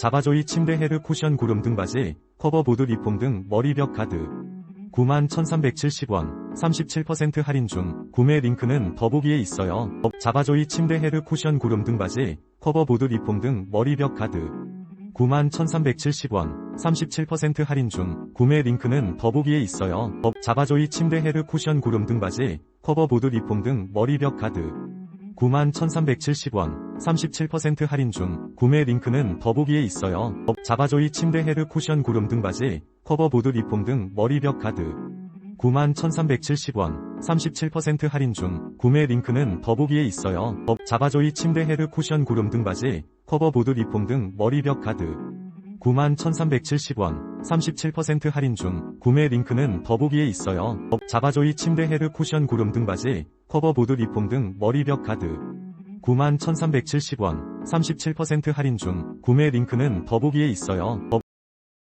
자바조이 침대 헤드 쿠션 구름 등받이, 커버보드 리폼 등 머리벽 가드. 91,370원, 37% 할인 중, 구매 링크는 더보기에 있어요. 어, 자바조이 침대 헤드 쿠션 구름 등받이, 커버보드 리폼 등 머리벽 가드. 91,370원, 37% 할인 중, 구매 링크는 더보기에 있어요. 어, 자바조이 침대 헤드 쿠션 구름 등받이, 커버보드 리폼 등 머리벽 가드. 91,370원, 37% 할인 중, 구매 링크는 더보기에 있어요. 어, 자바조이 침대 헤드 쿠션 구름 등받이, 커버보드 리폼 등 머리벽 가드. 91,370원, 37% 할인 중, 구매 링크는 더보기에 있어요. 어, 자바조이 침대 헤드 쿠션 구름 등받이, 커버보드 리폼 등 머리벽 가드. 91,370원, 37% 할인 중, 구매 링크는 더보기에 있어요. 어, 자바조이 침대 헤드 쿠션 구름 등받이, 커버보드 리폼 등 머리벽 가드. 91,370원, 37% 할인 중, 구매 링크는 더보기에 있어요. 어,